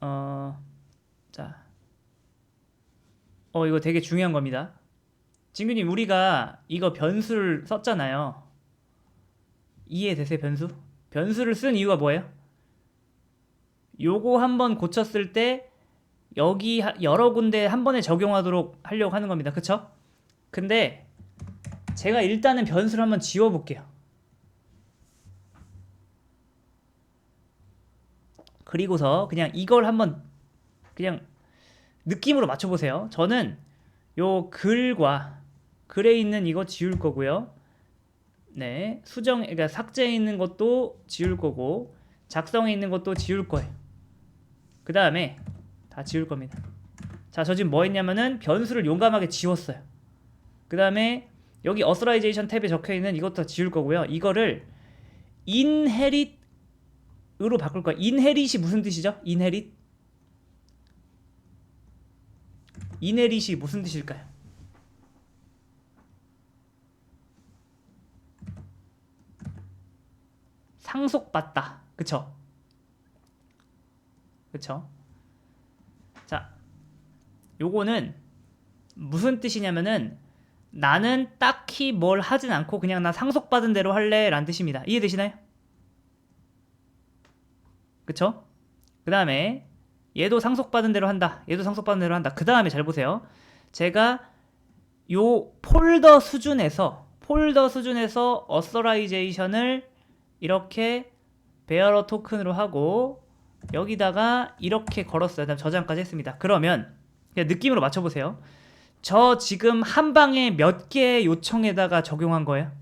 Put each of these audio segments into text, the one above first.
어, 자, 어 이거 되게 중요한 겁니다. 진규님 우리가 이거 변수를 썼잖아요. 이해되세요 변수? 변수를 쓴 이유가 뭐예요? 요거 한번 고쳤을 때 여기 하- 여러 군데 한 번에 적용하도록 하려고 하는 겁니다. 그쵸? 근데 제가 일단은 변수를 한번 지워볼게요. 그리고서 그냥 이걸 한번 그냥 느낌으로 맞춰보세요. 저는 요 글과 글에 있는 이거 지울 거고요. 네, 수정, 그러니까 삭제해 있는 것도 지울 거고 작성해 있는 것도 지울 거예요. 그 다음에 다 지울 겁니다. 자, 저 지금 뭐 했냐면은 변수를 용감하게 지웠어요. 그 다음에 여기 어스라이제이션 탭에 적혀 있는 이것도 다 지울 거고요. 이거를 inherit 으로 바꿀 거예요. inherit이 무슨 뜻이죠? inherit? inherit이 무슨 뜻일까요? 상속받다. 그쵸? 그쵸? 자, 요거는 무슨 뜻이냐면은 나는 딱히 뭘 하진 않고 그냥 나 상속받은 대로 할래 라는 뜻입니다. 이해되시나요? 그쵸? 그 다음에 얘도 상속받은 대로 한다. 얘도 상속받은 대로 한다. 그 다음에 잘 보세요. 제가 요 폴더 수준에서 폴더 수준에서 어서라이제이션을 이렇게 베어러 토큰으로 하고 여기다가 이렇게 걸었어요. 그다음 저장까지 했습니다. 그러면 그냥 느낌으로 맞춰보세요. 저 지금 한 방에 몇 개의 요청에다가 적용한 거예요?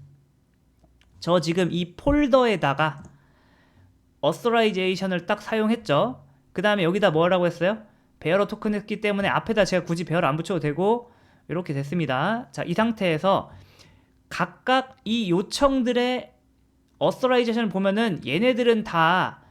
저 지금 이 폴더에다가 어서라이제이션을 딱 사용했죠. 그 다음에 여기다 뭐라고 했어요? 베어러 토큰 했기 때문에 앞에다 제가 굳이 베어러 안 붙여도 되고 이렇게 됐습니다. 자, 이 상태에서 각각 이 요청들의 어서라이제이션을 보면은 얘네들은 다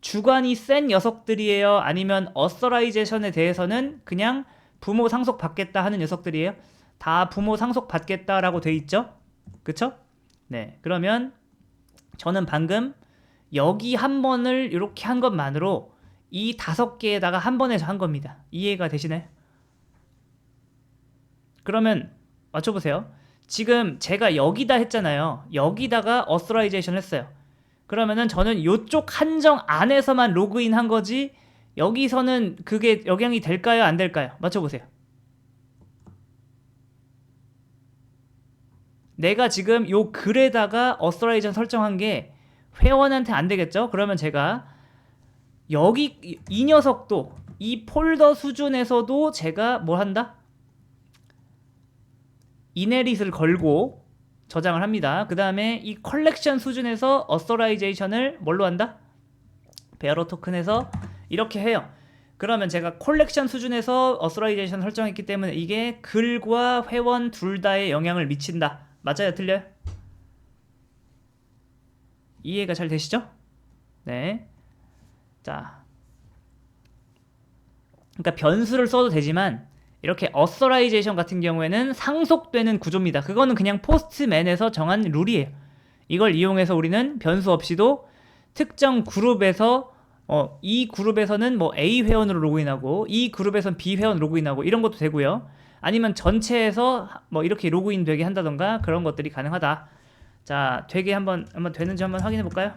주관이 센 녀석들이에요? 아니면 어서라이제이션에 대해서는 그냥 부모 상속 받겠다 하는 녀석들이에요? 다 부모 상속 받겠다라고 돼 있죠? 그쵸? 네. 그러면 저는 방금 여기 한 번을 이렇게 한 것만으로 이 다섯 개에다가 한 번에 한 겁니다. 이해가 되시나요? 그러면 맞춰보세요. 지금 제가 여기다 했잖아요. 여기다가 어스라이제이션 했어요. 그러면은 저는 요쪽 한정 안에서만 로그인 한 거지 여기서는 그게 영향이 될까요? 안 될까요? 맞춰보세요. 내가 지금 요 글에다가 어스라이제이션 설정한 게 회원한테 안 되겠죠? 그러면 제가 여기 이- 이 녀석도 이 폴더 수준에서도 제가 뭘 한다? 이네릿을 걸고 저장을 합니다. 그 다음에 이 컬렉션 수준에서 어서라이제이션을 뭘로 한다? 베어러 토큰에서 이렇게 해요. 그러면 제가 컬렉션 수준에서 어서라이제이션 설정했기 때문에 이게 글과 회원 둘 다에 영향을 미친다. 맞아요? 틀려요? 이해가 잘 되시죠? 네. 자. 그러니까 변수를 써도 되지만 이렇게 어서라이제이션 같은 경우에는 상속되는 구조입니다. 그거는 그냥 포스트맨에서 정한 룰이에요. 이걸 이용해서 우리는 변수 없이도 특정 그룹에서 어, 이 그룹에서는 뭐 A 회원으로 로그인하고 이 그룹에서는 B 회원 로그인하고 이런 것도 되고요. 아니면 전체에서 뭐 이렇게 로그인 되게 한다던가 그런 것들이 가능하다. 자, 되게 한번 한번 되는지 한번 확인해 볼까요?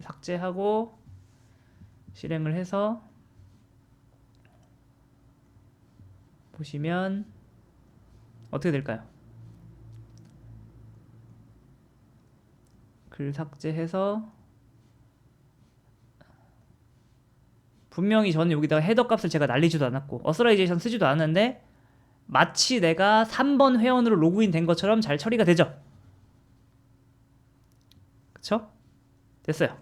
삭제하고 실행을 해서 보시면 어떻게 될까요? 글 삭제해서 분명히 저는 여기다가 헤더 값을 제가 날리지도 않았고 어서라이제이션 쓰지도 않았는데 마치 내가 3번 회원으로 로그인 된 것처럼 잘 처리가 되죠. 그쵸? 됐어요.